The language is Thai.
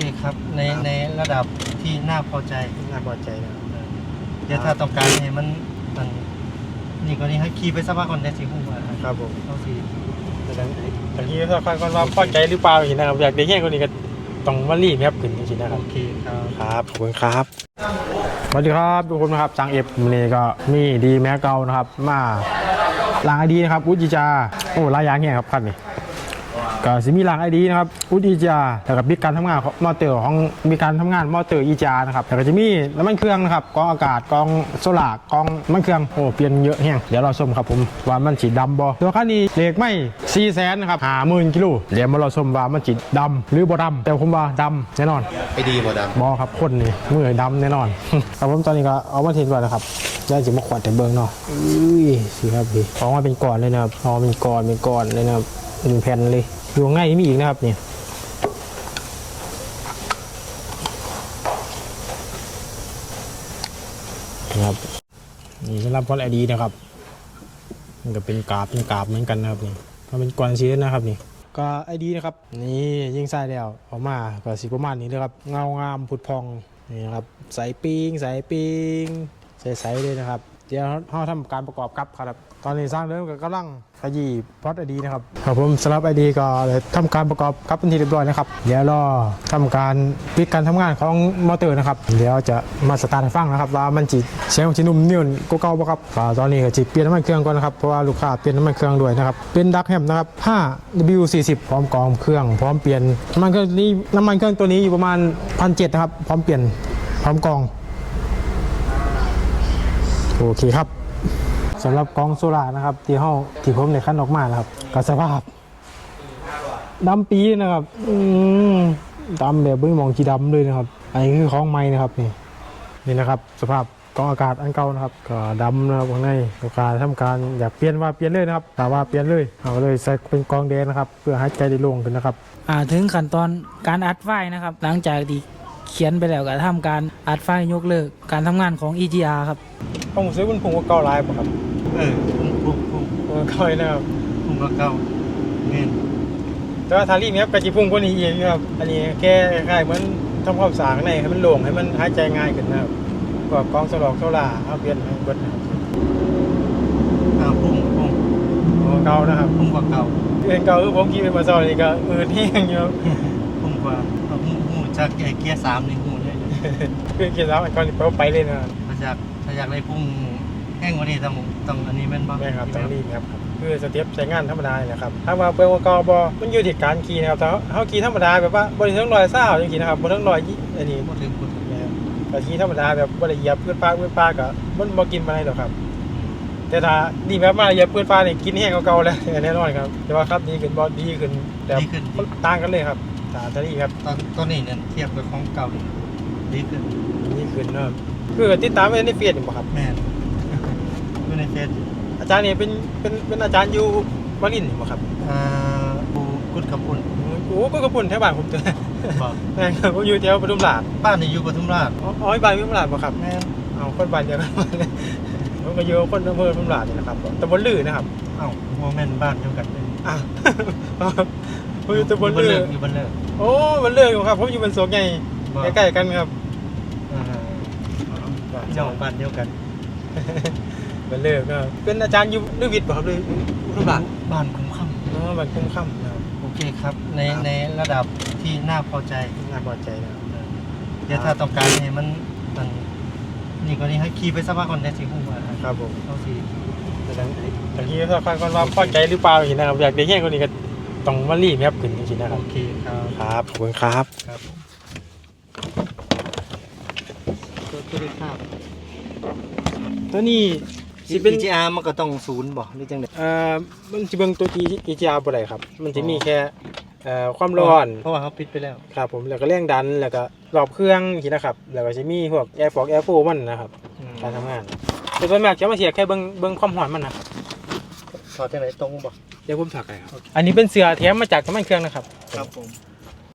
เคครับในในระดับที่น่าพอใจน่าพอใจนะครับเดี๋ยวถ้าต้องการเนี่ยมันมันนี่ก็นี่ให้ขี่ไปสักพักก่อนได้สิฮู้ว่าครับผมเขาสิแต่ตอนตอนนี้ถ้าคนว่าพอใจหรือเปล่าอย่างนี้นะครับอยากได้แค่คนนี้ก็ต้องมารีบครับขึ้นจริงๆนะครับ โอเคครับ ครับขอบคุณครับ สวัสดีครับทุกคนนะครับจังเอฟวันนี้ก็มีดีแม้เก่านะครับ มาล้างไอดีนะครับอุจิจาโอ้ลายยางเนี่ยครับคันนี้ ก็สิมีล้างไอดีนะครับอุจิจาแล้วก็มีการทำงานของมอเตอร์ของมีการทำงานมอเตอร์อีจานะครับแล้วก็จะมีน้ำมันเครื่องนะครับกรองอากาศกรองโซล่ากรองน้ำมันเครื่องโอ้เปลี่ยนเยอะแฮงเดี๋ยวเราชมครับผมว่ามันสีดำบอตัวคันนี้เลขไม่4 0 0แสนนะครับหาหมื่นกิโลเดี๋ยวมาเราชมว่ามันสีดำหรือบ่ดำแต่ผมว่าดำแน่นอนไอดีบ่ดบอครับคนนี่มือดำแน่นอนครับผมตอนนี้ก็เอามาทิ้งก่อนนะครับได้จิมาขวดแต่เบิ้งเนาะอุ้ยสิครับพี่ออกมาเป็นก้อนเลยนะครับออกมาเป็นก้อนเป็นก้อนเลยนะครับ เป็นแผ่นเลยอยู่ง่ายมีอีกนะครับเนี่นะครับนี่สำหรับพอไอดีนะครับ มันก็เป็นกราบเป็นกราบเหมือนกันนะครับนี่มันเป็นก้อนสีนะครับนี่ก็ไอดีนะครับ นี่ยิ่งใส่แล้วออกมาก็สีประมาณนี้เลยครับเงางามผุดพองนี่นะครับใส่ปิงใส่ปิงใส่ใส่เลยนะครับ เดี๋ยวเราทำการประกอบกับครับ ตอนนี้สร้างเริ่มกับกำลังขยี้พอดไอดีนะครับครับผมสำหรับไอดีก็เลยทำการประกอบกับเป็นที่เรียบร้อยนะครับ เดี๋ยวรอทำการปิดการทำงานของมอเตอร์นะครับ เดี๋ยวจะมาสตาร์ทฟังนะครับ ว่ามันจีเสียงจีนุ่มนิ่มกว่าเก่าบ่ครับตอนนี้ก็จีเปลี่ยนน้ำมันเครื่องก่อนนะครับเพราะว่าลูกค้าเปลี่ยนน้ำมันเครื่องด้วยนะครับเป็นดักแฮมนะครับ 5W40 พร้อมกรองเครื่อง พร้อมเปลี่ยนน้ำมันเครื่องนี้น้ำมันเครื่องตัวนี้อยู่ประมาณพันเนะครับพร้อมเปลี่ยนพร้อมกรอง โอเคครับสำหรับกองโซล่านะครับ ที่ห้องที่ผมในขั้นออกมานะครับก็สภาพดำปีนะครับดำแบบไม่มองจีดำเลยนะครับ อันนี้คือของไม้นะครับนี่นี่นะครับ สภาพกองอากาศอันเก่านะครับก็ดำนะครับข้างในลูกค้าทำการอยากเปลี่ยนว่าเปลี่ยนเลยนะครับแต่ว่าเปลี่ยนเลยเอาเลยใส่เป็นกองแดงนะครับ เพื่อให้ใจได้โล่งขึ้นนะครับ อ่าถึงขั้นตอนการอัดไฟนะครับ หลังจากที่ เขียนไปแล้วก็ทำการอัดไฟล์ยกเลิกการทำงานของ EGR ครับผมซื้อคุณผงว่าเก่าลายป่ะครับ เออพุ่งพุ่งพุ่งผงเก่าเลยนะครับพุ่งก็เก่าเม่นแต่ว่าทารีนี้ครับกระจิพุ่งกว่านี้อีกนะครับอันนี้แก้คล้ายๆเหมือนทำความสะอาดข้างในให้มันโล่งให้มันหายใจง่ายขึ้นนะครับพวกกองสลอกโซล่าเอาเปลี่ยนให้เบิดนะครับอ่าพุ่งพุ่งของเก่านะครับพุ่งกว่าเก่าเรื่องเก่าคือผมขี่ไปมาซอยนี่ก็มือที่ยังอยู่พุ่งกว่า เอาหูหูจากไอ้เกียร์สามนี่หูเลยคือขี่แล้วก่อนที่ไปเลยนะครับถ้าอยากถ้าอยากได้พุ่งแห้งกว่านี้ต้องต้องอันนี้แม่นบ้างแม่ครับต้องรีบครับคือสเต็ปใช้งานธรรมดาเนี่ยนะครับถ้ามาเป็นกอบอมันอยู่ที่การขี่นะครับถ้าเขาขี่ธรรมดาแบบว่าบริเวณรอยเศร้าอย่างขี่นะครับบนทั้งรอยยี่อันนี้พูดถึงพูดถึงนะครับแต่ขี่ธรรมดาแบบบริเหยียบพืชปลาพืชปลาก็มันบ่กินมาไหนหรอกครับแต่ถ้าดีแบบมาเหยียบพืชปลาเนี่ยกินแห้งกว่าเก่าแล้วแน่นอนครับ แต่ว่าครับดีขึ้นบอดีขึ้นแต่ดีขึ้นต่างกันเลยครับ ตาตาดีครับตอนตอนนี้เนี่ยเทียบกับของเก่านี่ดีขึ้นดีขึ้นเนอะคือติดตามไว้ในเฟซนี่บ่ครับแม่นอยู่ในเฟซอาจารย์นี่เป็นเป็นเป็นอาจารย์อยู่วารินทร์นี่บ่ครับอ่าปูกุดกับปุ่นโอ้ก็กระปุ่นแถวบ้านผมเจอบอกแม่นครับผมอยู่แถวปทุมราชบ้านนี่อยู่ปทุมราชอ๋ออ๋อบ้านปทุมราชบ่ครับแม่นเอาคนบ้านเดียวกันผมก็อยู่คนอำเภอปทุมราชนี่นะครับตำบลลือนะครับเอ้าโมเมนต์บ้านเดียวกันเลยอ้าว ผมอยู่ตำบลลืออยู่บนเลิกโอ้มันลืออยู่ครับผมอยู่บนสวนใหญ่ใกล้ๆกันครับอ่าเจ้าบ้านเดียวกันมันลือก็เป็นอาจารย์อยู่ลือวิทย์บ่ครับลือปทุมราชบ้านคุ้มค่อ๋อบ้านคุ้มค่ำนะครับำโอเคครับในในระดับที่น่าพอใจน่าพอใจนะครับเดี๋ยวถ้าต้องการเนี่ยมันมันนี่ก็นี่ให้ขี่ไปสักพักก่อนได้สิฮู้ว่าครับผมเขาสิแต่ตอนตอนนี้ถ้าคนว่าพอใจหรือเปล่าอย่างนี้นะครับอยากได้แค่คนนี้ก็ ต้องมารีบครับขึ้นจริงๆนะคโอรับเคครับครับขอบคุณครับ ครับตัวตัวเลขครับตัวนี้สิสิเป็เป็นน GR มันก็ต้องศูนย์บ่หรือจังได๋เอ่อมันจะเบิ่งตัว G EGR บ่ได้ครับ มันจะมีแค่เอ่อความร้อนเพราะว่าเขาปิดไปแล้วครับผมแล้วก็แรงดันแล้วก็รอบเครื่องอย่างนี้นะครับ แล้วก็จะมีพวก air force air flow มันนะครับ การทำงานแต่ส่วนมากจะมาเสียแค่เบิ่งเบิ่งความร้อนมันนะ ถอดจังได๋ตรงบ่เดี๋ยวผมถักให้ครับ อันนี้เป็นเสือแถมมาจากน้ำมันเครื่องนะครับ ครับผม